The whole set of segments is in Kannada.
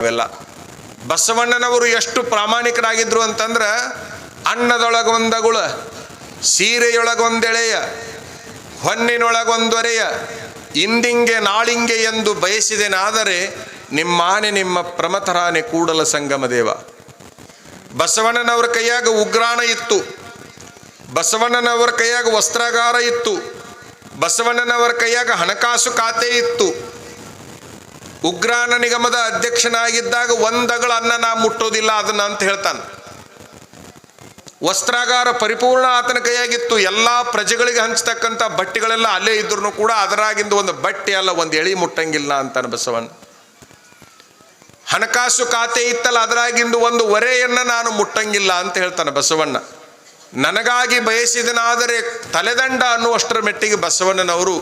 ಅವೆಲ್ಲ ಬಸವಣ್ಣನವರು ಎಷ್ಟು ಪ್ರಾಮಾಣಿಕರಾಗಿದ್ರು ಅಂತಂದ್ರೆ ಅನ್ನದೊಳಗೊಂದಗುಳ, ಸೀರೆಯೊಳಗೊಂದೆಳೆಯ, ಹೊನ್ನಿನೊಳಗೊಂದೊರೆಯ, ಇಂದಿಂಗೆ ನಾಳಿಂಗೆ ಎಂದು ಬಯಸಿದೆನಾದರೆ ನಿಮ್ಮಾನೆ ನಿಮ್ಮ ಪ್ರಮಥರಾನೆ ಕೂಡಲ ಸಂಗಮ ದೇವ. ಬಸವಣ್ಣನವರ ಕೈಯಾಗ ಉಗ್ರಾಣ ಇತ್ತು. ಬಸವಣ್ಣನವರ ಕೈಯಾಗ ವಸ್ತ್ರಾಗಾರ ಇತ್ತು. ಬಸವಣ್ಣನವರ ಕೈಯಾಗ ಹಣಕಾಸು ಖಾತೆ ಇತ್ತು. ಉಗ್ರಾಣ ನಿಗಮದ ಅಧ್ಯಕ್ಷನಾಗಿದ್ದಾಗ ಒಂದಗಳ ಅನ್ನ ನಾ ಮುಟ್ಟೋದಿಲ್ಲ, ಅದನ್ನ ಅಂತ ಹೇಳ್ತಾನೆ. ವಸ್ತ್ರಾಗಾರ ಪರಿಪೂರ್ಣ ಆತನ ಕೈಯಾಗಿತ್ತು, ಎಲ್ಲ ಪ್ರಜೆಗಳಿಗೆ ಹಂಚ್ತಕ್ಕಂಥ ಬಟ್ಟೆಗಳೆಲ್ಲ ಅಲ್ಲೇ ಇದ್ರೂ ಕೂಡ ಅದರಾಗಿಂದು ಒಂದು ಬಟ್ಟೆ ಅಲ್ಲ, ಒಂದು ಎಳಿ ಮುಟ್ಟಂಗಿಲ್ಲ ಅಂತಾನೆ ಬಸವಣ್ಣ. ಹಣಕಾಸು ಖಾತೆ ಇತ್ತಲ್ಲ, ಅದರಾಗಿಂದು ಒಂದು ಒರೆಯನ್ನು ನಾನು ಮುಟ್ಟಂಗಿಲ್ಲ ಅಂತ ಹೇಳ್ತಾನೆ ಬಸವಣ್ಣ. ನನಗಾಗಿ ಬಯಸಿದನಾದರೆ ತಲೆದಂಡ ಅನ್ನುವಷ್ಟರ ಮೆಟ್ಟಿಗೆ ಬಸವಣ್ಣನವರು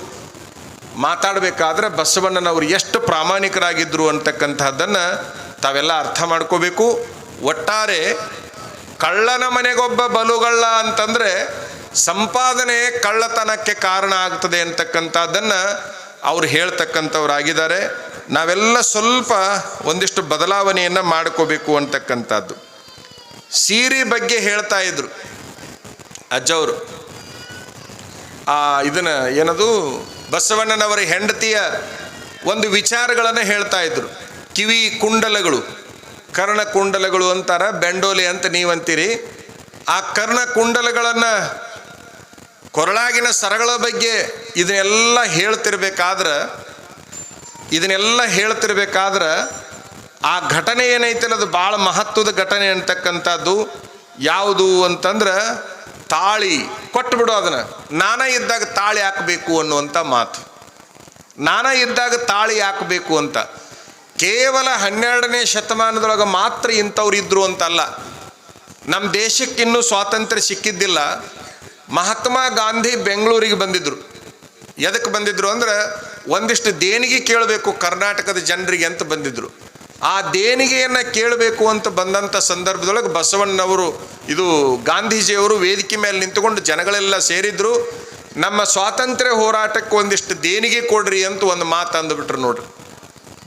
ಮಾತಾಡಬೇಕಾದ್ರೆ ಬಸವಣ್ಣನವರು ಎಷ್ಟು ಪ್ರಾಮಾಣಿಕರಾಗಿದ್ದರು ಅಂತಕ್ಕಂಥದ್ದನ್ನು ತಾವೆಲ್ಲ ಅರ್ಥ ಮಾಡ್ಕೋಬೇಕು. ಒಟ್ಟಾರೆ ಕಳ್ಳನ ಮನೆಗೊಬ್ಬ ಬಲುಗಳ್ಳ ಅಂತಂದರೆ ಸಂಪಾದನೆ ಕಳ್ಳತನಕ್ಕೆ ಕಾರಣ ಆಗ್ತದೆ ಅಂತಕ್ಕಂಥದ್ದನ್ನು ಅವ್ರು ಹೇಳ್ತಕ್ಕಂಥವ್ರಾಗಿದ್ದಾರೆ. ನಾವೆಲ್ಲ ಸ್ವಲ್ಪ ಒಂದಿಷ್ಟು ಬದಲಾವಣೆಯನ್ನು ಮಾಡ್ಕೋಬೇಕು ಅಂತಕ್ಕಂಥದ್ದು. ಸೀರೆ ಬಗ್ಗೆ ಹೇಳ್ತಾ ಇದ್ರು. ಅಜ್ಜವರು. ಆ, ಇದನ್ನು ಏನದು? ಬಸವಣ್ಣನವರ ಹೆಂಡತಿಯ ಒಂದು ವಿಚಾರಗಳನ್ನು ಹೇಳ್ತಾ ಇದ್ರು. ಕಿವಿ ಕುಂಡಲಗಳು, ಕರ್ಣ ಕುಂಡಲಗಳು ಅಂತಾರ, ಬೆಂಡೋಲೆ ಅಂತ ನೀವಂತೀರಿ. ಆ ಕರ್ಣ ಕುಂಡಲಗಳನ್ನು ಕೊರಳಾಗಿನ ಸರಗಳ ಬಗ್ಗೆ ಇದನ್ನೆಲ್ಲ ಹೇಳ್ತಿರ್ಬೇಕಾದ್ರೆ ಇದನ್ನೆಲ್ಲ ಹೇಳ್ತಿರ್ಬೇಕಾದ್ರೆ ಆ ಘಟನೆ ಏನೈತಲ್ಲ, ಅದು ಭಾಳ ಮಹತ್ವದ ಘಟನೆ ಅಂತಕ್ಕಂಥದ್ದು ಯಾವುದು ಅಂತಂದ್ರೆ ತಾಳಿ ಕೊಟ್ಟುಬಿಡು ಅದನ್ನು. ನಾನ ಇದ್ದಾಗ ತಾಳಿ ಹಾಕಬೇಕು ಅನ್ನುವಂಥ ಮಾತು. ನಾನ ಇದ್ದಾಗ ತಾಳಿ ಹಾಕಬೇಕು ಅಂತ. ಕೇವಲ ಹನ್ನೆರಡನೇ ಶತಮಾನದೊಳಗೆ ಮಾತ್ರ ಇಂಥವ್ರು ಇದ್ರು ಅಂತಲ್ಲ. ನಮ್ಮ ದೇಶಕ್ಕಿನ್ನೂ ಸ್ವಾತಂತ್ರ್ಯ ಸಿಕ್ಕಿದ್ದಿಲ್ಲ. ಮಹಾತ್ಮ ಗಾಂಧಿ ಬೆಂಗಳೂರಿಗೆ ಬಂದಿದ್ರು. ಎದಕ್ಕೆ ಬಂದಿದ್ರು ಅಂದ್ರೆ ಒಂದಿಷ್ಟು ದೇಣಿಗೆ ಕೇಳಬೇಕು ಕರ್ನಾಟಕದ ಜನರಿಗೆ ಅಂತ ಬಂದಿದ್ರು. ಆ ದೇಣಿಗೆಯನ್ನು ಕೇಳಬೇಕು ಅಂತ ಬಂದಂಥ ಸಂದರ್ಭದೊಳಗೆ ಬಸವಣ್ಣನವರು ಇದು ಗಾಂಧೀಜಿಯವರು ವೇದಿಕೆ ಮೇಲೆ ನಿಂತುಕೊಂಡು ಜನಗಳೆಲ್ಲ ಸೇರಿದ್ರು, ನಮ್ಮ ಸ್ವಾತಂತ್ರ್ಯ ಹೋರಾಟಕ್ಕೆ ಒಂದಿಷ್ಟು ದೇಣಿಗೆ ಕೊಡ್ರಿ ಅಂತ ಒಂದು ಮಾತು ಅಂದುಬಿಟ್ರು ನೋಡ್ರಿ.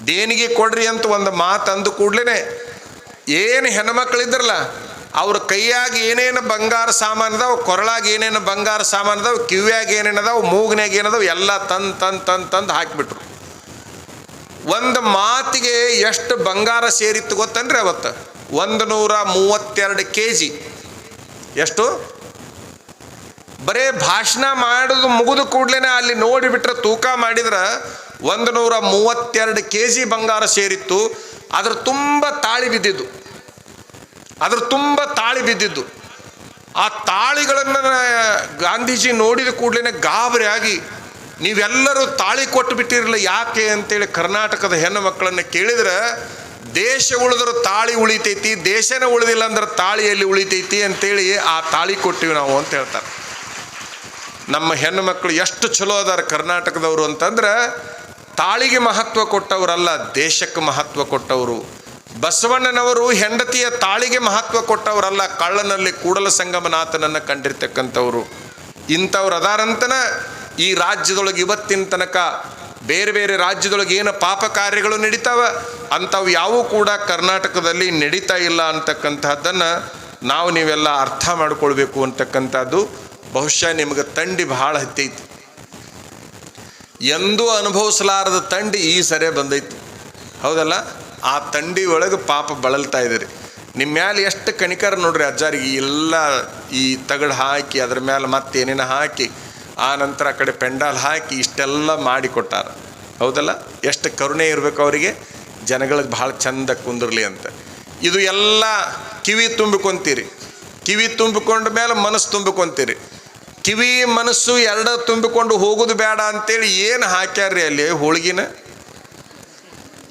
ದೇಣಿಗೆ ಕೊಡ್ರಿ ಅಂತ ಒಂದು ಮಾತು ಅಂದು ಕೂಡ್ಲೇ ಏನು ಹೆಣ್ಮಕ್ಳಿದ್ರಲ್ಲ, ಅವ್ರ ಕೈಯಾಗಿ ಏನೇನು ಬಂಗಾರ ಸಾಮಾನು ಕೊರಳಾಗಿ ಏನೇನು ಬಂಗಾರ ಸಾಮಾನು ಅದಾವ, ಕಿವ್ಯಾಗ ಏನೇನು ಮೂಗ್ನಾಗ ಏನದಾವ ಎಲ್ಲ ತಂದು ತಂದು ತಂದು ತಂದು ಹಾಕಿಬಿಟ್ರು. ಒಂದು ಮಾತಿಗೆ ಎಷ್ಟು ಬಂಗಾರ ಸೇರಿತ್ತು ಗೊತ್ತನ್ರಿ ಅವತ್ತು? ಒಂದು ನೂರ ಮೂವತ್ತೆರಡು ಕೆ ಜಿ ಎಷ್ಟು? ಬರೇ ಭಾಷಣ ಮಾಡೋದು ಮುಗಿದು ಕೂಡ್ಲೇ ಅಲ್ಲಿ ನೋಡಿಬಿಟ್ರೆ ತೂಕ ಮಾಡಿದ್ರೆ ಒಂದು ನೂರ ಮೂವತ್ತೆರಡು ಕೆ ಜಿ ಬಂಗಾರ ಸೇರಿತ್ತು. ಅದ್ರ ತುಂಬ ತಾಳಿ ಬಿದ್ದಿದ್ದು. ಅದ್ರ ತುಂಬ ತಾಳಿ ಬಿದ್ದಿದ್ದು. ಆ ತಾಳಿಗಳನ್ನು ಗಾಂಧೀಜಿ ನೋಡಿದ ಕೂಡಲೇ ಗಾಬರಿ ಆಗಿ, ನೀವೆಲ್ಲರೂ ತಾಳಿ ಕೊಟ್ಟು ಬಿಟ್ಟಿರಲಿಲ್ಲ ಯಾಕೆ ಅಂತೇಳಿ ಕರ್ನಾಟಕದ ಹೆಣ್ಣು ಮಕ್ಕಳನ್ನು ಕೇಳಿದ್ರೆ ದೇಶ ಉಳಿದ್ರೆ ತಾಳಿ ಉಳಿತೈತಿ, ದೇಶನ ಉಳಿದಿಲ್ಲ ಅಂದ್ರೆ ತಾಳಿಯಲ್ಲಿ ಉಳಿತೈತಿ ಅಂತೇಳಿ ಆ ತಾಳಿ ಕೊಟ್ಟಿವಿ ನಾವು ಅಂತ ಹೇಳ್ತಾರೆ. ನಮ್ಮ ಹೆಣ್ಣು ಮಕ್ಕಳು ಎಷ್ಟು ಚಲೋ ಅದಾರ ಕರ್ನಾಟಕದವರು ಅಂತಂದ್ರೆ ತಾಳಿಗೆ ಮಹತ್ವ ಕೊಟ್ಟವರಲ್ಲ, ದೇಶಕ್ಕೆ ಮಹತ್ವ ಕೊಟ್ಟವರು. ಬಸವಣ್ಣನವರು ಹೆಂಡತಿಯ ತಾಳಿಗೆ ಮಹತ್ವ ಕೊಟ್ಟವರಲ್ಲ, ಕಳ್ಳನಲ್ಲಿ ಕೂಡಲ ಸಂಗಮನಾಥನನ್ನು ಕಂಡಿರ್ತಕ್ಕಂಥವ್ರು. ಇಂಥವ್ರು ಅದಾರಂತನ ಈ ರಾಜ್ಯದೊಳಗೆ ಇವತ್ತಿನ ತನಕ ಬೇರೆ ಬೇರೆ ರಾಜ್ಯದೊಳಗೆ ಏನು ಪಾಪ ಕಾರ್ಯಗಳು ನಡೀತಾವ, ಅಂಥವು ಯಾವೂ ಕೂಡ ಕರ್ನಾಟಕದಲ್ಲಿ ನಡೀತಾ ಇಲ್ಲ ಅಂತಕ್ಕಂಥದ್ದನ್ನು ನಾವು ನೀವೆಲ್ಲ ಅರ್ಥ ಮಾಡಿಕೊಳ್ಬೇಕು ಅಂತಕ್ಕಂಥದ್ದು ಬಹುಶಃ ನಿಮಗೆ ತಂಡಿ ಭಾಳ ಹತ್ತೈತಿ ಎಂದೂ ಅನುಭವಿಸಲಾರದ ತಂಡಿ ಈ ಸರಿ ಬಂದೈತಿ. ಹೌದಲ್ಲ? ಆ ತಂಡಿ ಒಳಗೆ ಪಾಪ ಬಳಲ್ತಾ ಇದ್ದೀರಿ. ನಿಮ್ಮ ಮ್ಯಾಲೆ ಎಷ್ಟು ಕಣಿಕರ ನೋಡ್ರಿ ಅಜ್ಜಾರಿಗೆ ಎಲ್ಲ ಈ ತಗಡು ಹಾಕಿ, ಅದ್ರ ಮ್ಯಾಲೆ ಮತ್ತೆ ಏನೇನು ಹಾಕಿ ಆ ನಂತರ ಆ ಕಡೆ ಪೆಂಡಾಲ್ ಹಾಕಿ ಇಷ್ಟೆಲ್ಲ ಮಾಡಿಕೊಟ್ಟಾರ ಹೌದಲ್ಲ? ಎಷ್ಟು ಕರುಣೆ ಇರಬೇಕು ಅವರಿಗೆ. ಜನಗಳಿಗೆ ಭಾಳ ಚಂದ ಕುಂದಿರಲಿ ಅಂತ. ಇದು ಎಲ್ಲ ಕಿವಿ ತುಂಬಿಕೊಂತೀರಿ. ಕಿವಿ ತುಂಬಿಕೊಂಡ ಮೇಲೆ ಮನಸ್ಸು ತುಂಬಿಕೊಂತೀರಿ. ಕಿವಿ ಮನಸ್ಸು ಎರಡ ತುಂಬಿಕೊಂಡು ಹೋಗೋದು ಬೇಡ ಅಂತೇಳಿ ಏನು ಹಾಕ್ಯಾರ್ರಿ ಅಲ್ಲಿ ಹೋಳಿಗಿನ?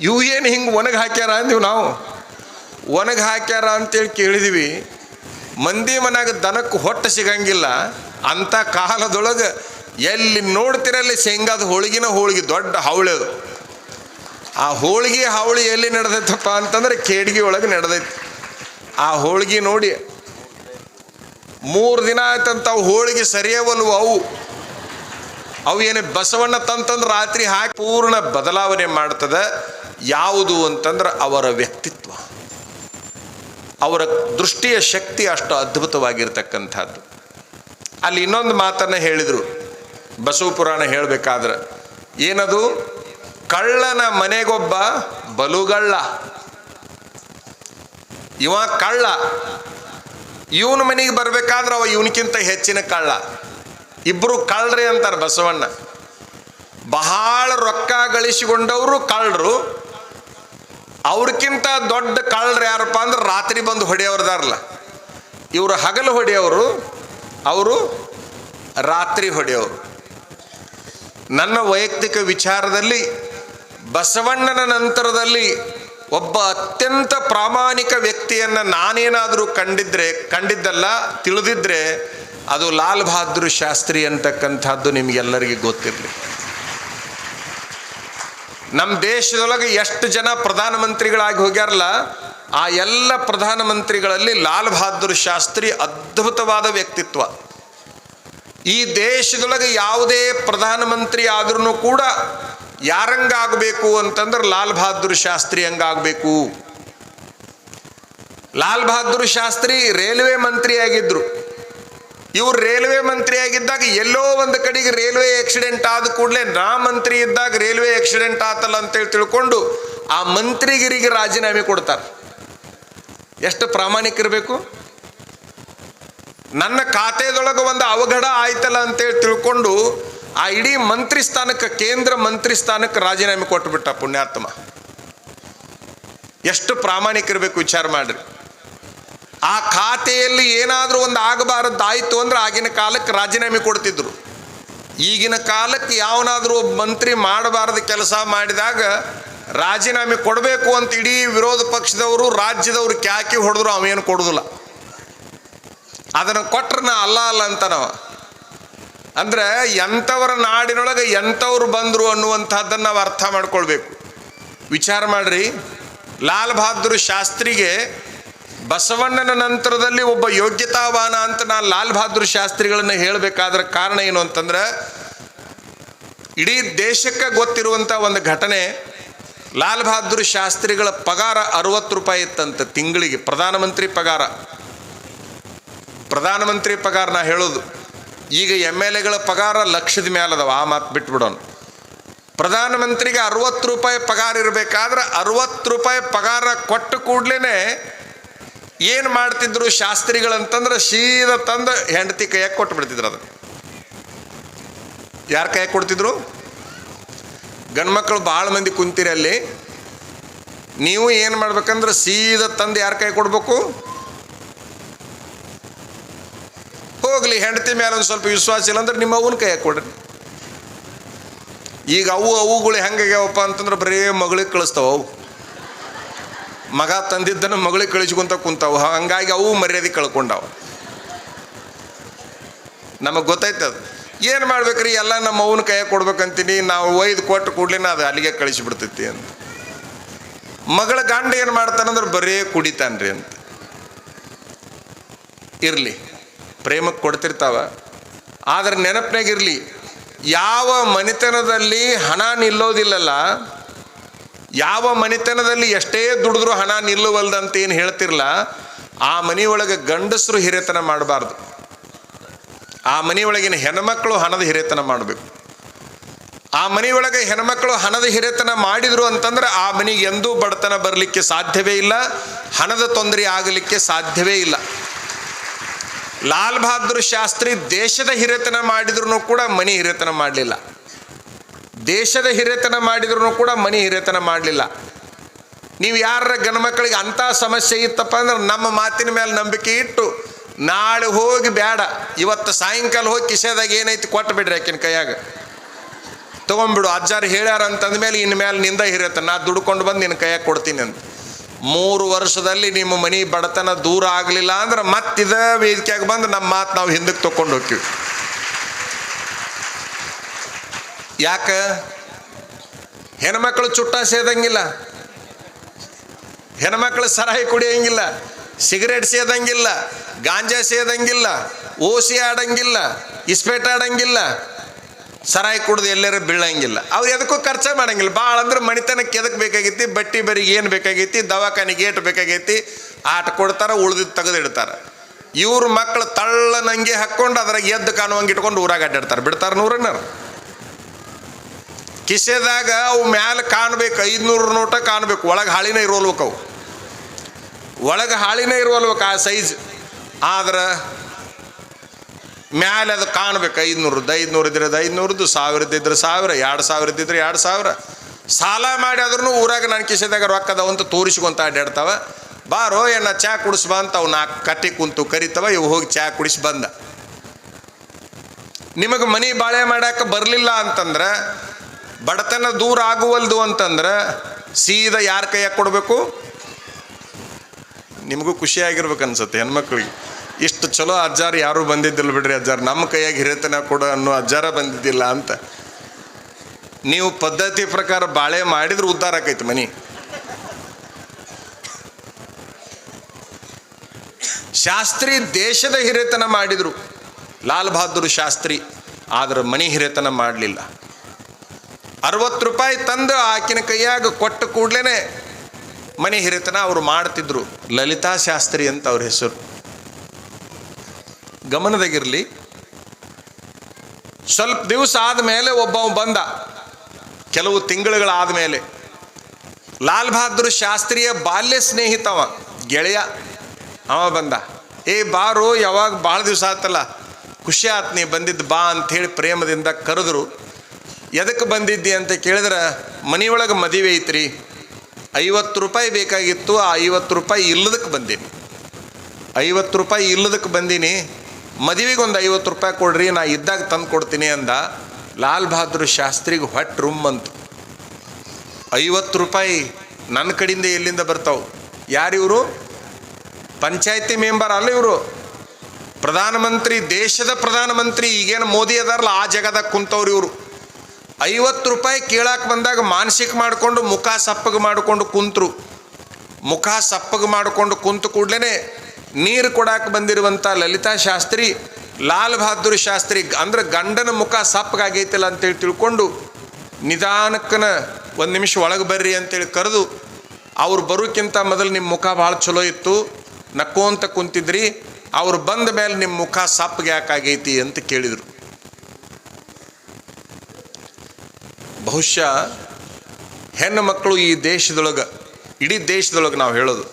ಇವು ಏನು ಹಿಂಗೆ ಒಣಗಿ ಹಾಕ್ಯಾರ ಅಂದೀವಿ ನಾವು? ಒಣಗಿ ಹಾಕ್ಯಾರ ಅಂತೇಳಿ ಕೇಳಿದ್ವಿ. ಮಂದಿ ಮನ್ಯಾಗ ದನಕ್ಕೆ ಹೊಟ್ಟೆ ಸಿಗಂಗಿಲ್ಲ. ಅಂಥ ಕಾಲದೊಳಗೆ ಎಲ್ಲಿ ನೋಡ್ತಿರಲ್ಲಿ ಶೇಂಗಾದ ಹೋಳಿಗಿನ ಹೋಳಿಗೆ ದೊಡ್ಡ ಹಾವಳಿ ಅದು. ಆ ಹೋಳಿಗೆ ಹಾವಳಿ ಎಲ್ಲಿ ನಡೆದೈತಪ್ಪ ಅಂತಂದ್ರೆ ಕೇಡ್ಗಿ ಒಳಗೆ ನಡೆದೈತಿ. ಆ ಹೋಳಿಗೆ ನೋಡಿ ಮೂರು ದಿನ ಆಯ್ತಂತ ಅವು ಹೋಳಿಗೆ ಸರಿಯವಲ್ವು ಅವು. ಅವು ಏನು ಬಸವಣ್ಣ ತಂತಂದ್ರೆ ರಾತ್ರಿ ಹಾಕಿ ಪೂರ್ಣ ಬದಲಾವಣೆ ಮಾಡ್ತದೆ. ಯಾವುದು ಅಂತಂದ್ರೆ ಅವರ ವ್ಯಕ್ತಿತ್ವ. ಅವರ ದೃಷ್ಟಿಯ ಶಕ್ತಿ ಅಷ್ಟು ಅದ್ಭುತವಾಗಿರ್ತಕ್ಕಂಥದ್ದು. ಅಲ್ಲಿ ಇನ್ನೊಂದು ಮಾತನ್ನು ಹೇಳಿದರು. ಬಸವ ಪುರಾಣ ಹೇಳಬೇಕಾದ್ರೆ, ಏನದು? ಕಳ್ಳನ ಮನೆಗೊಬ್ಬ ಬಲುಗಳ್ಳ. ಇವ ಕಳ್ಳ. ಇವನ ಮನೆಗೆ ಬರಬೇಕಾದ್ರೆ ಅವ ಇವನಕ್ಕಿಂತ ಹೆಚ್ಚಿನ ಕಳ್ಳ. ಇಬ್ಬರು ಕಳ್ಳರಿ ಅಂತಾರೆ ಬಸವಣ್ಣ. ಬಹಳ ರೊಕ್ಕ ಗಳಿಸಿಕೊಂಡವರು ಕಳ್ಳರು. ಅವ್ರಕ್ಕಿಂತ ದೊಡ್ಡ ಕಳ್ಳರು ಯಾರಪ್ಪ ಅಂದ್ರೆ ರಾತ್ರಿ ಬಂದು ಹೊಡೆಯವ್ರದಾರಲ್ಲ. ಇವರು ಹಗಲು ಹೊಡೆಯೋರು ಅವರು ರಾತ್ರಿ ಹೊಡೆಯೋರು. ನನ್ನ ವೈಯಕ್ತಿಕ ವಿಚಾರದಲ್ಲಿ ಬಸವಣ್ಣನ ನಂತರದಲ್ಲಿ ಒಬ್ಬ ಅತ್ಯಂತ ಪ್ರಾಮಾಣಿಕ ವ್ಯಕ್ತಿಯನ್ನು ನಾನೇನಾದರೂ ಕಂಡಿದ್ರೆ, ಕಂಡಿದ್ದಲ್ಲ, ತಿಳಿದಿದ್ರೆ ಅದು ಲಾಲ್ ಬಹದ್ದೂರ್ ಶಾಸ್ತ್ರಿ ಅಂತಕ್ಕಂಥದ್ದು ನಿಮಗೆಲ್ಲರಿಗೂ ಗೊತ್ತಿರಲಿ. ನಮ್ಮ ದೇಶದೊಳಗೆ ಎಷ್ಟು ಜನ ಪ್ರಧಾನಮಂತ್ರಿಗಳಾಗಿ ಹೋಗ್ಯಾರಲ್ಲ ಆ ಎಲ್ಲ ಪ್ರಧಾನಮಂತ್ರಿಗಳಲ್ಲಿ ಲಾಲ್ ಬಹದ್ದೂರ್ ಶಾಸ್ತ್ರಿ ಅದ್ಭುತವಾದ ವ್ಯಕ್ತಿತ್ವ. ಈ ದೇಶದೊಳಗೆ ಯಾವುದೇ ಪ್ರಧಾನಮಂತ್ರಿ ಆದ್ರೂ ಕೂಡ ಯಾರಂಗಾಗಬೇಕು ಅಂತಂದ್ರೆ ಲಾಲ್ ಬಹದ್ದೂರ್ ಶಾಸ್ತ್ರಿ ಹಂಗಾಗಬೇಕು. ಲಾಲ್ ಬಹದ್ದೂರ್ ಶಾಸ್ತ್ರಿ ರೈಲ್ವೆ ಮಂತ್ರಿ ಆಗಿದ್ರು. ಇವ್ರು ರೈಲ್ವೆ ಮಂತ್ರಿ ಆಗಿದ್ದಾಗ ಎಲ್ಲೋ ಒಂದು ಕಡೆಗೆ ರೈಲ್ವೆ ಆಕ್ಸಿಡೆಂಟ್ ಆದ ಕೂಡಲೇ ನಾ ಮಂತ್ರಿ ಇದ್ದಾಗ ರೈಲ್ವೆ ಆಕ್ಸಿಡೆಂಟ್ ಆತಲ್ಲ ಅಂತೇಳಿ ತಿಳ್ಕೊಂಡು ಆ ಮಂತ್ರಿಗಿರಿಗೆ ರಾಜೀನಾಮೆ ಕೊಡ್ತಾರೆ. ಎಷ್ಟು ಪ್ರಾಮಾಣಿಕರಬೇಕು ನನ್ನ ಖಾತೆದೊಳಗೆ ಒಂದು ಅವಘಡ ಆಯ್ತಲ್ಲ ಅಂತೇಳಿ ತಿಳ್ಕೊಂಡು ಆ ಇಡೀ ಮಂತ್ರಿ ಸ್ಥಾನಕ್ಕೆ, ಕೇಂದ್ರ ಮಂತ್ರಿ ಸ್ಥಾನಕ್ಕೆ ರಾಜೀನಾಮೆ ಕೊಟ್ಟುಬಿಟ್ಟ ಪುಣ್ಯಾತ್ಮ. ಎಷ್ಟು ಪ್ರಾಮಾಣಿಕರಬೇಕು ವಿಚಾರ ಮಾಡ್ರಿ. ಆ ಖಾತೆಯಲ್ಲಿ ಏನಾದರೂ ಒಂದು ಆಗಬಾರದ್ದಾಯಿತು ಅಂದ್ರೆ ಆಗಿನ ಕಾಲಕ್ಕೆ ರಾಜೀನಾಮೆ ಕೊಡ್ತಿದ್ರು. ಈಗಿನ ಕಾಲಕ್ಕೆ ಯಾವನಾದರೂ ಒಬ್ಬ ಮಂತ್ರಿ ಮಾಡಬಾರದ ಕೆಲಸ ಮಾಡಿದಾಗ ರಾಜೀನಾಮೆ ಕೊಡಬೇಕು ಅಂತ ಇಡೀ ವಿರೋಧ ಪಕ್ಷದವರು, ರಾಜ್ಯದವರು ಕ್ಯಾಕಿ ಹೊಡೆದ್ರು ಅವೇನು ಕೊಡೋದಿಲ್ಲ. ಅದನ್ನು ಕೊಟ್ರೆ ನಾ ಅಲ್ಲ ಅಲ್ಲ ಅಂತ ನಾವು ಅಂದ್ರೆ ಎಂಥವರ ನಾಡಿನೊಳಗೆ ಎಂಥವ್ರು ಬಂದರು ಅನ್ನುವಂಥದ್ದನ್ನು ನಾವು ಅರ್ಥ ಮಾಡ್ಕೊಳ್ಬೇಕು. ವಿಚಾರ ಮಾಡ್ರಿ, ಲಾಲ್ ಬಹದ್ದೂರ್ ಶಾಸ್ತ್ರಿಗೆ ಬಸವಣ್ಣನ ನಂತರದಲ್ಲಿ ಒಬ್ಬ ಯೋಗ್ಯತಾವಾನ ಅಂತ ನಾನು ಲಾಲ್ ಬಹದ್ದೂರ್ ಶಾಸ್ತ್ರಿಗಳನ್ನು ಹೇಳಬೇಕಾದ್ರ ಕಾರಣ ಏನು ಅಂತಂದ್ರೆ, ಇಡೀ ದೇಶಕ್ಕೆ ಗೊತ್ತಿರುವಂಥ ಒಂದು ಘಟನೆ ಲಾಲ್ ಬಹದ್ದೂರ್ ಶಾಸ್ತ್ರಿಗಳ ಪಗಾರ ಅರವತ್ತು ರೂಪಾಯಿ ಇತ್ತಂತೆ ತಿಂಗಳಿಗೆ. ಪ್ರಧಾನಮಂತ್ರಿ ಪಗಾರ. ಪ್ರಧಾನಮಂತ್ರಿ ಪಗಾರ ನಾ ಹೇಳೋದು, ಈಗ ಎಂ ಎಲ್ ಎಗಳ ಪಗಾರ ಲಕ್ಷದ ಮೇಲದವ ಆ ಮಾತು ಬಿಟ್ಬಿಡೋಣ. ಪ್ರಧಾನಮಂತ್ರಿಗೆ ಅರವತ್ತು ರೂಪಾಯಿ ಪಗಾರ ಇರಬೇಕಾದ್ರೆ ಅರವತ್ತು ರೂಪಾಯಿ ಪಗಾರ ಕೊಟ್ಟ ಕೂಡ್ಲೇ ಏನು ಮಾಡ್ತಿದ್ರು ಶಾಸ್ತ್ರಿಗಳಂತಂದ್ರೆ ಸೀದಾ ತಂದು ಹೆಂಡತಿ ಕೈಯಾಗೆ ಕೊಟ್ಟು ಬಿಡ್ತಿದ್ರು ಅದು ಯಾರ ಕೈಯಾಗ ಕೊಡ್ತಿದ್ರು? ಗಂಡ್ಮಕ್ಳು ಭಾಳ ಮಂದಿ ಕುಂತೀರಿ ಅಲ್ಲಿ. ನೀವು ಏನು ಮಾಡ್ಬೇಕಂದ್ರೆ ಸೀದಾ ತಂದು ಯಾರ ಕೈ ಕೊಡಬೇಕು? ಹೋಗಲಿ, ಹೆಂಡತಿ ಮೇಲೆ ಒಂದು ಸ್ವಲ್ಪ ವಿಶ್ವಾಸ ಇಲ್ಲ ಅಂದ್ರೆ ನಿಮ್ಮ ಅವನ ಕೈ ಕೊಡ್ರಿ. ಈಗ ಅವು ಅವುಗಳು ಹೆಂಗಾಗ್ಯಾವಪ್ಪ ಅಂತಂದ್ರೆ ಬರೀ ಮಗಳಿಗೆ ಕಳಿಸ್ತಾವ ಅವು. ಮಗ ತಂದಿದ್ದನ್ನು ಮಗಳಿಗೆ ಕಳಿಸ್ಕೊಂತ ಕುಂತಾವು. ಹಂಗಾಗಿ ಅವು ಮರ್ಯಾದೆ ಕಳ್ಕೊಂಡಾವ. ನಮಗೆ ಗೊತ್ತೈತೆ ಅದು ಏನು ಮಾಡ್ಬೇಕ್ರಿ? ಎಲ್ಲ ನಮ್ಮ ಅವನ ಕೈಯಾಗ ಕೊಡ್ಬೇಕಂತೀನಿ. ನಾವು ಒಯ್ದು ಕೊಟ್ಟು ಕೂಡ್ಲಿನ ಅದು ಅಲ್ಲಿಗೆ ಕಳಿಸಿಬಿಡ್ತೈತಿ ಅಂತ. ಮಗಳ ಗಂಡ ಏನು ಮಾಡ್ತಾನಂದ್ರೆ ಬರೀ ಕುಡಿತಾನ್ರಿ ಅಂತ. ಇರಲಿ. ಪ್ರೇಮಕ್ಕೆ ಕೊಡ್ತಿರ್ತಾವ. ಆದ್ರೆ ನೆನಪಿನಾಗಿರಲಿ ಯಾವ ಮನೆತನದಲ್ಲಿ ಹಣ ನಿಲ್ಲೋದಿಲ್ಲಲ್ಲ, ಯಾವ ಮನೆತನದಲ್ಲಿ ಎಷ್ಟೇ ದುಡಿದ್ರೂ ಹಣ ನಿಲ್ಲುವಲ್ದಂತ ಏನು ಹೇಳ್ತಿರಲ್ಲ ಆ ಮನೆಯೊಳಗೆ ಗಂಡಸರು ಹಿರಿಯತನ ಮಾಡಬಾರ್ದು. ಆ ಮನೆಯೊಳಗಿನ ಹೆಣ್ಮಕ್ಳು ಹಣದ ಹಿರೇತನ ಮಾಡಬೇಕು. ಆ ಮನೆಯೊಳಗೆ ಹೆಣ್ಮಕ್ಳು ಹಣದ ಹಿರೇತನ ಮಾಡಿದ್ರು ಅಂತಂದ್ರೆ ಆ ಮನೆಗೆ ಎಂದೂ ಬಡತನ ಬರಲಿಕ್ಕೆ ಸಾಧ್ಯವೇ ಇಲ್ಲ, ಹಣದ ತೊಂದರೆ ಆಗಲಿಕ್ಕೆ ಸಾಧ್ಯವೇ ಇಲ್ಲ. ಲಾಲ್ ಬಹದ್ದೂರ್ ಶಾಸ್ತ್ರಿ ದೇಶದ ಹಿರೇತನ ಮಾಡಿದ್ರು ಕೂಡ ಮನೆ ಹಿರೇತನ ಮಾಡಲಿಲ್ಲ. ದೇಶದ ಹಿರೇತನ ಮಾಡಿದ್ರು ಕೂಡ ಮನೆ ಹಿರೇತನ ಮಾಡಲಿಲ್ಲ. ನೀವು ಯಾರ ಗಂಡ್ಮಕ್ಳಿಗೆ ಅಂಥ ಸಮಸ್ಯೆ ಇತ್ತಪ್ಪ ಅಂದ್ರೆ ನಮ್ಮ ಮಾತಿನ ಮೇಲೆ ನಂಬಿಕೆ ಇಟ್ಟು ನಾಳೆ ಹೋಗಿ ಬೇಡ ಇವತ್ತು ಸಾಯಂಕಾಲ ಹೋಗಿ ಕಿಸೆದಾಗ ಏನೈತಿ ಕೊಟ್ಟು ಬಿಡ್ರಿ ಆಕಿನ ಕೈಯಾಗ. ತೊಗೊಂಬಿಡು ಅಜ್ಜಾರು ಹೇಳ್ಯಾರ ಅಂತಂದ ಮೇಲೆ ಇನ್ನು ಮೇಲೆ ನಿಂದ ಹಿರಿಯತ್ತ, ನಾ ದುಡ್ಕೊಂಡು ಬಂದು ನಿನ್ನ ಕೈಯಾಗ ಕೊಡ್ತೀನಿ ಅಂತ ಮೂರು ವರ್ಷದಲ್ಲಿ ನಿಮ್ಮ ಮನೆ ಬಡತನ ದೂರ ಆಗಲಿಲ್ಲ ಅಂದ್ರೆ ಮತ್ತಿದ ವೇದಿಕೆಯಾಗ ಬಂದು ನಮ್ಮ ಮಾತು ನಾವು ಹಿಂದಕ್ಕೆ ತಗೊಂಡು ಹೋಗ್ತೀವಿ ಯಾಕ? ಹೆಣ್ಮಕ್ಳು ಚುಟ್ಟ ಸೇದಂಗಿಲ್ಲ. ಹೆಣ್ಮಕ್ಳು ಸರಾಯಿ ಕುಡಿಯಂಗಿಲ್ಲ. ಸಿಗರೇಟ್ ಸೇದಂಗಿಲ್ಲ, ಗಾಂಜಾ ಸೇದಂಗಿಲ್ಲ, ಓಸಿ ಆಡಂಗಿಲ್ಲ, ಇಸ್ಪೇಟ್ ಆಡಂಗಿಲ್ಲ, ಸರಾಯಿ ಕುಡ್ದು ಎಲ್ಲರೂ ಬೀಳಂಗಿಲ್ಲ. ಅವ್ರು ಎದಕ್ಕೂ ಖರ್ಚ ಮಾಡಂಗಿಲ್ಲ. ಭಾಳ ಅಂದ್ರೆ ಮಣಿತನಕ್ಕೆ ಎದಕ್ಕೆ ಬೇಕಾಗೈತಿ? ಬಟ್ಟಿ ಬರಿಗೆ ಏನು ಬೇಕಾಗೈತಿ? ದವಾಖಾನಿಗೆ ಏಟು ಬೇಕಾಗೈತಿ? ಆಟ ಕೊಡ್ತಾರೆ ಉಳ್ದಿದ್ದು ತೆಗೆದಿಡ್ತಾರೆ. ಇವ್ರ ಮಕ್ಕಳು ತಳ್ಳ ನಂಗೆ ಹಾಕ್ಕೊಂಡು ಅದ್ರಾಗ ಎದ್ದು ಕಾಣುವಂಗೆ ಇಟ್ಕೊಂಡು ಊರಾಗ ಅಡ್ಡಾಡ್ತಾರೆ. ಬಿಡ್ತಾರೆ ನೂರನ್ನ ಕಿಸೆದಾಗ ಅವು ಮ್ಯಾಲೆ ಕಾಣ್ಬೇಕು, ಐದುನೂರು ನೋಟ ಕಾಣ್ಬೇಕು. ಒಳಗೆ ಹಾಳಿನ ಇರೋಲ್ಬೇಕು ಅವು. ಒಳಗೆ ಹಾಳಿನೇ ಇರುವಲ್ವಕ್ಕೆ ಆ ಸೈಜ್? ಆದ್ರೆ ಮ್ಯಾಲೆ ಅದು ಕಾಣ್ಬೇಕು. ಐದುನೂರದ್ದು ಐದುನೂರು ಇದ್ರೆ ಐದುನೂರದ್ದು ಸಾವಿರದ್ದು ಇದ್ರೆ ಸಾವಿರ, ಎರಡು ಸಾವಿರದ ಇದ್ರೆ ಎರಡು ಸಾವಿರ. ಸಾಲ ಮಾಡಿ ಆದ್ರೂ ಊರಾಗ ನನ್ನ ಕಿಸೆದಾಗ ರೊಕ್ಕ ಅದಾವ ಅಂತ ತೋರಿಸ್ಕೊಂತ ಅಡ್ಡಾಡ್ತಾವ ಬಾರೋ ಏನ ಚಾ ಕುಡಿಸ್ಬಾ ಅಂತ ಅವು ನಾಲ್ಕು ಕಟ್ಟಿ ಕುಂತು ಕರಿತವ. ಇವು ಹೋಗಿ ಚಾ ಕುಡಿಸಿ ಬಂದ. ನಿಮಗೆ ಮನಿ ಬಾಳೆ ಮಾಡಕ್ಕೆ ಬರಲಿಲ್ಲ ಅಂತಂದ್ರೆ, ಬಡತನ ದೂರ ಆಗುವಲ್ದು ಅಂತಂದ್ರೆ, ಸೀದಾ ಯಾರ ಕೈಯಾಗ ಕೊಡಬೇಕು? ನಿಮಗೂ ಖುಷಿಯಾಗಿರ್ಬೇಕು ಅನ್ಸುತ್ತೆ ಹೆಣ್ಮಕ್ಳಿಗೆ. ಇಷ್ಟು ಚಲೋ ಅಜ್ಜಾರು ಯಾರೂ ಬಂದಿದ್ದಿಲ್ಲ ಬಿಡ್ರಿ ಅಜ್ಜಾರು. ನಮ್ಮ ಕೈಯಾಗ ಹಿರಿತನ ಕೊಡು ಅನ್ನೋ ಅಜ್ಜಾರ ಬಂದಿದ್ದಿಲ್ಲ ಅಂತ. ನೀವು ಪದ್ಧತಿ ಪ್ರಕಾರ ಬಾಳೆ ಮಾಡಿದ್ರೆ ಉದ್ಧಾರ ಆಕೈತಿ ಮನಿ. ಶಾಸ್ತ್ರಿ ದೇಶದ ಹಿರಿತನ ಮಾಡಿದ್ರು. ಲಾಲ್ ಬಹದ್ದೂರ್ ಶಾಸ್ತ್ರಿ. ಆದ್ರೆ ಮನಿ ಹಿರಿತನ ಮಾಡಲಿಲ್ಲ. ಅರವತ್ತು ರೂಪಾಯಿ ತಂದು ಆಕಿನ ಕೈಯಾಗ ಕೊಟ್ಟ ಕೂಡ್ಲೇನೆ ಮನೆ ಹಿರಿತನ ಅವರು ಮಾಡ್ತಿದ್ರು. ಲಲಿತಾ ಶಾಸ್ತ್ರಿ ಅಂತ ಅವ್ರ ಹೆಸರು. ಗಮನದಾಗಿರಲಿ. ಸ್ವಲ್ಪ ದಿವಸ ಆದಮೇಲೆ ಒಬ್ಬ ಬಂದ. ಕೆಲವು ತಿಂಗಳುಗಳಾದ ಮೇಲೆ ಲಾಲ್ ಬಹದ್ದೂರ್ ಶಾಸ್ತ್ರಿಯ ಬಾಲ್ಯ ಸ್ನೇಹಿತವ ಗೆಳೆಯ. ಅವ ಬಂದ. ಏ ಬಾರು, ಯಾವಾಗ ಭಾಳ ದಿವಸ ಆತಲ್ಲ. ಖುಷಿ ಆತ್ ನೀ ಬಂದಿದ್ದು ಬಾ ಅಂಥೇಳಿ ಪ್ರೇಮದಿಂದ ಕರೆದ್ರು. ಎದಕ್ಕೆ ಬಂದಿದ್ದಿ ಅಂತ ಕೇಳಿದ್ರೆ, ಮನೆಯೊಳಗೆ ಮದುವೆ ಐತ್ರಿ. ಐವತ್ತು ರೂಪಾಯಿ ಬೇಕಾಗಿತ್ತು, ಆ ಐವತ್ತು ರೂಪಾಯಿ ಇಲ್ಲದಕ್ಕೆ ಬಂದೀನಿ. ಐವತ್ತು ರೂಪಾಯಿ ಇಲ್ಲದಕ್ಕೆ ಬಂದೀನಿ. ಮದುವೆಗೆ ಒಂದು ಐವತ್ತು ರೂಪಾಯಿ ಕೊಡ್ರಿ, ನಾ ಇದ್ದಾಗ ತಂದು ಕೊಡ್ತೀನಿ ಅಂದ. ಲಾಲ್ ಬಹದ್ದೂರ್ ಶಾಸ್ತ್ರಿಗೆ ಹೊಟ್ಟು ರೂಮ್ ಅಂತು. ಐವತ್ತು ರೂಪಾಯಿ ನನ್ನ ಕಡೆಯಿಂದ ಎಲ್ಲಿಂದ ಬರ್ತಾವೆ? ಯಾರಿವರು ಪಂಚಾಯತಿ ಮೆಂಬರ್ ಅಲ್ಲ ಇವರು. ಪ್ರಧಾನಮಂತ್ರಿ, ದೇಶದ ಪ್ರಧಾನಮಂತ್ರಿ, ಈಗೇನು ಮೋದಿ ಅದಾರಲ್ಲ, ಆ ಜಗದಾಗ ಕುಂತವ್ರು ಇವರು. ಐವತ್ತು ರೂಪಾಯಿ ಕೇಳಕ್ಕೆ ಬಂದಾಗ ಮಾನಸಿಕ ಮಾಡಿಕೊಂಡು ಮುಖ ಸಪ್ಪಗೆ ಮಾಡಿಕೊಂಡು ಕುಂತರು. ಮುಖ ಸಪ್ಪಗೆ ಮಾಡಿಕೊಂಡು ಕುಂತು ಕೂಡಲೇ ನೀರು ಕೊಡಕ್ಕೆ ಬಂದಿರುವಂಥ ಲಲಿತಾ ಶಾಸ್ತ್ರಿ, ಲಾಲ್ ಬಹದ್ದೂರ್ ಶಾಸ್ತ್ರಿ ಅಂದ್ರೆ ಗಂಡನ ಮುಖ ಸಪ್ಪಗಾಗೈತಿಲ್ಲ ಅಂತೇಳಿ ತಿಳ್ಕೊಂಡು ನಿಧಾನಕ್ಕನ ಒಂದು ನಿಮಿಷ ಒಳಗೆ ಬರ್ರಿ ಅಂತೇಳಿ ಕರೆದು ಅವ್ರು ಬರೋಕ್ಕಿಂತ ಮೊದಲು ನಿಮ್ಮ ಮುಖ ಭಾಳ ಚಲೋ ಇತ್ತು ನಕ್ಕೋಂತ ಕುಂತಿದ್ರಿ, ಅವ್ರು ಬಂದ ಮೇಲೆ ನಿಮ್ಮ ಮುಖ ಸಪ್ಪಗೆ ಯಾಕಾಗೈತಿ ಅಂತ ಕೇಳಿದರು. ಬಹುಶಃ ಹೆಣ್ಣು ಮಕ್ಕಳು ಈ ದೇಶದೊಳಗೆ, ಇಡೀ ದೇಶದೊಳಗೆ ನಾವು ಹೇಳೋದು.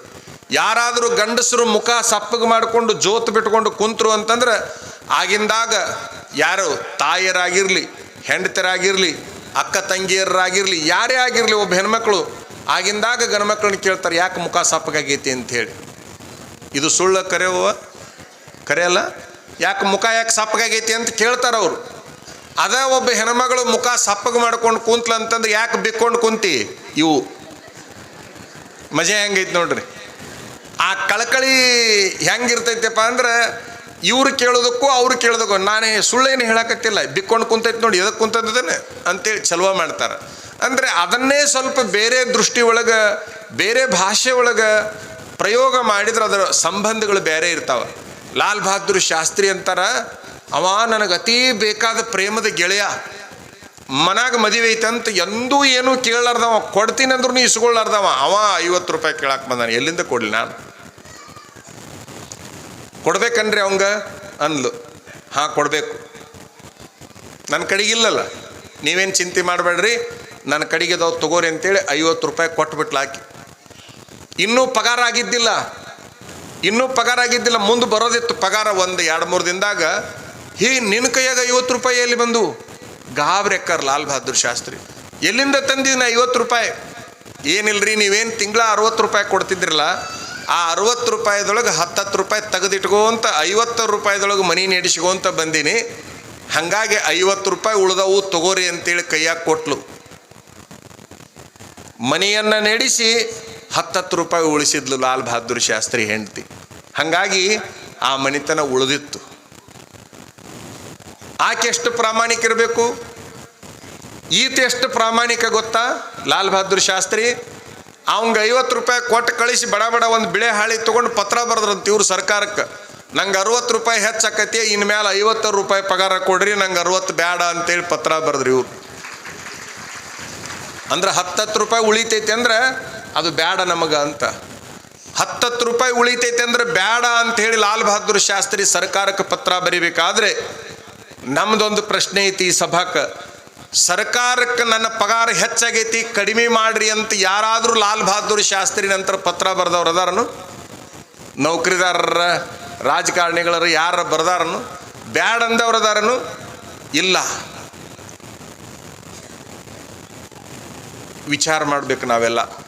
ಯಾರಾದರೂ ಗಂಡಸರು ಮುಖ ಸಪ್ಪಗೆ ಮಾಡಿಕೊಂಡು ಜೋತು ಬಿಟ್ಕೊಂಡು ಕುಂತರು ಅಂತಂದ್ರೆ ಆಗಿಂದಾಗ ಯಾರು ತಾಯಿಯರಾಗಿರಲಿ, ಹೆಂಡತಿಯರಾಗಿರಲಿ, ಅಕ್ಕ ತಂಗಿಯರಾಗಿರಲಿ, ಯಾರೇ ಆಗಿರಲಿ ಒಬ್ಬ ಹೆಣ್ಮಕ್ಳು, ಆಗಿಂದಾಗ ಗಂಡ್ಮಕ್ಳನ್ನ ಕೇಳ್ತಾರೆ, ಯಾಕೆ ಮುಖ ಸಪ್ಪಗಾಗೈತಿ ಹೇಳಿ ಇದು ಸುಳ್ಳು ಕರೆಯುವ ಕರೆಯಲ್ಲ ಯಾಕೆ ಮುಖ ಯಾಕೆ ಸಪ್ಪಗಾಗೈತಿ ಅಂತ ಕೇಳ್ತಾರೆ ಅವರು ಅದ ಒಬ್ಬ ಹೆಣ್ಮಗಳು ಮುಖ ಸಪ್ಪಗೆ ಮಾಡ್ಕೊಂಡು ಕುಂತ್ಲ ಅಂತಂದ್ರೆ ಯಾಕೆ ಬಿಕ್ಕೊಂಡು ಕುಂತಿ? ಇವು. ಮಜೆ ಹೆಂಗೈತೆ ನೋಡ್ರಿ. ಆ ಕಳಕಳಿ ಹೆಂಗಿರ್ತೈತಪ್ಪ ಅಂದ್ರೆ ಇವ್ರು ಕೇಳೋದಕ್ಕೂ ಅವ್ರು ಕೇಳೋದಕ್ಕೂ ನಾನೇ ಸುಳ್ಳೇನು ಹೇಳಕತ್ತಿಲ್ಲ. ಬಿಕ್ಕೊಂಡು ಕುಂತೈತೆ ನೋಡಿ ಎದಕ್ಕೆ ಕುಂತದನೆ ಅಂತೇಳಿ ಚಲುವ ಮಾಡ್ತಾರೆ. ಅಂದರೆ ಅದನ್ನೇ ಸ್ವಲ್ಪ ಬೇರೆ ದೃಷ್ಟಿ ಒಳಗೆ, ಬೇರೆ ಭಾಷೆ ಒಳಗೆ ಪ್ರಯೋಗ ಮಾಡಿದ್ರೆ ಅದರ ಸಂಬಂಧಗಳು ಬೇರೆ ಇರ್ತಾವೆ. ಲಾಲ್ ಬಹದ್ದೂರ್ ಶಾಸ್ತ್ರಿ ಅಂತಾರ ಅವ ನನಗೆ ಅತೀ ಬೇಕಾದ ಪ್ರೇಮದ ಗೆಳೆಯ. ಮನಾಗ ಮದುವೆ ಐತಂತ ಎಂದೂ ಏನೂ ಕೇಳಲಾರ್ದವ, ಕೊಡ್ತೀನಿ ಅಂದ್ರೂ ಇಸ್ಕೊಳ್ಳಾರ್ದವ ಅವ ಐವತ್ತು ರೂಪಾಯಿ ಕೇಳಕ್ಕೆ ಬಂದಾನೆ, ಎಲ್ಲಿಂದ ಕೊಡಲಿ ನಾನು? ಕೊಡ್ಬೇಕನ್ರಿ ಅವಂಗ? ಅಂದ್ಲು. ಹಾ, ಕೊಡಬೇಕು. ನನ್ನ ಕಡೆಗಿಲ್ಲಲ್ಲ ನೀವೇನು ಚಿಂತೆ ಮಾಡಬೇಡ್ರಿ. ನನ್ನ ಕಡೆಗೆ ಅದಾವ ತಗೋರಿ ಅಂತೇಳಿ ಐವತ್ತು ರೂಪಾಯಿ ಕೊಟ್ಬಿಟ್ಲು ಹಾಕಿ ಇನ್ನೂ ಪಗಾರ ಆಗಿದ್ದಿಲ್ಲ. ಇನ್ನೂ ಪಗಾರ ಆಗಿದ್ದಿಲ್ಲ, ಮುಂದೆ ಬರೋದಿತ್ತು ಪಗಾರ ಒಂದು ಎರಡು ಮೂರು ದಿನದಾಗ. ಹೀ, ನಿನ್ನ ಕೈಯಾಗ ಐವತ್ತು ರೂಪಾಯಿ ಎಲ್ಲಿ ಬಂದು? ಗಾಬ್ರೆಕ್ಕರ್ ಲಾಲ್ ಬಹದ್ದೂರ್ ಶಾಸ್ತ್ರಿ. ಎಲ್ಲಿಂದ ತಂದಿದ್ದೀನಿ ಐವತ್ತು ರೂಪಾಯಿ? ಏನಿಲ್ಲರಿ ನೀವೇನು ತಿಂಗಳ ಅರವತ್ತು ರೂಪಾಯಿ ಕೊಡ್ತಿದ್ರಲ್ಲ, ಆ ಅರವತ್ತು ರೂಪಾಯಿದೊಳಗೆ ಹತ್ತತ್ತು ರೂಪಾಯಿ ತೆಗೆದಿಟ್ಕೋಂತ ಐವತ್ತು ರೂಪಾಯಿದೊಳಗೆ ಮನಿ ನಡೆಸ್ಕೊಂತ ಬಂದೀನಿ. ಹಾಗಾಗಿ ಐವತ್ತು ರೂಪಾಯಿ ಉಳ್ದವು ತಗೋರಿ ಅಂತೇಳಿ ಕೈಯಾಗ ಕೊಟ್ಲು. ಮನೆಯನ್ನು ನೆಡಿಸಿ ಹತ್ತತ್ತು ರೂಪಾಯಿ ಉಳಿಸಿದ್ಲು ಲಾಲ್ ಬಹದ್ದೂರ್ ಶಾಸ್ತ್ರಿ ಹೆಂಡತಿ. ಹಾಗಾಗಿ ಆ ಮನಿತನ ಉಳಿದಿತ್ತು. ಆಕೆ ಎಷ್ಟು ಪ್ರಾಮಾಣಿಕ ಇರಬೇಕು? ಈತ ಎಷ್ಟು ಪ್ರಾಮಾಣಿಕ ಗೊತ್ತಾ? ಲಾಲ್ ಬಹದ್ದೂರ್ ಶಾಸ್ತ್ರಿ, ಅವಂಗೆ ಐವತ್ತು ರೂಪಾಯಿ ಕೊಟ್ಟು ಕಳಿಸಿ ಬಡ ಬಡ ಒಂದು ಬಿಳೆ ಹಾಳಿ ತೊಗೊಂಡು ಪತ್ರ ಬರೆದ್ರಂತ ಇವ್ರು ಸರ್ಕಾರಕ್ಕೆ. ನಂಗೆ ಅರವತ್ತು ರೂಪಾಯಿ ಹೆಚ್ಚಾಕತಿ ಇನ್ಮೇಲೆ ಐವತ್ತು ರೂಪಾಯಿ ಪಗಾರ ಕೊಡ್ರಿ, ನಂಗೆ ಅರವತ್ತು ಬೇಡ ಅಂತೇಳಿ ಪತ್ರ ಬರೆದ್ರಿ ಇವ್ರು. ಅಂದ್ರೆ ಹತ್ತತ್ತು ರೂಪಾಯಿ ಉಳಿತೈತೆ ಅಂದ್ರೆ ಅದು ಬೇಡ ನಮಗೆ ಅಂತ. ಹತ್ತತ್ತು ರೂಪಾಯಿ ಉಳಿತೈತೆ ಅಂದ್ರೆ ಬೇಡ ಅಂತ ಹೇಳಿ ಲಾಲ್ ಬಹದ್ದೂರ್ ಶಾಸ್ತ್ರಿ ಸರ್ಕಾರಕ್ಕೆ ಪತ್ರ ಬರಿಬೇಕಾದ್ರೆ ನಮ್ದೊಂದು ಪ್ರಶ್ನೆ ಐತಿ ಈ ಸಭಾಕ್ಕೆ ಸರ್ಕಾರಕ್ಕೆ ನನ್ನ ಪಗಾರ ಹೆಚ್ಚಾಗೈತಿ, ಕಡಿಮೆ ಮಾಡ್ರಿ ಅಂತ ಯಾರಾದರೂ ಲಾಲ್ ಬಹದ್ದೂರ್ ಶಾಸ್ತ್ರಿ ನಂತರ ಪತ್ರ ಬರೆದವ್ರು ಅದಾರನು? ನೌಕರಿದಾರರ, ರಾಜಕಾರಣಿಗಳರ ಯಾರ ಬರ್ದಾರನು? ಬ್ಯಾಡ್ ಅಂದವ್ರು ಅದಾರನು? ಇಲ್ಲ. ವಿಚಾರ ಮಾಡ್ಬೇಕು ನಾವೆಲ್ಲ.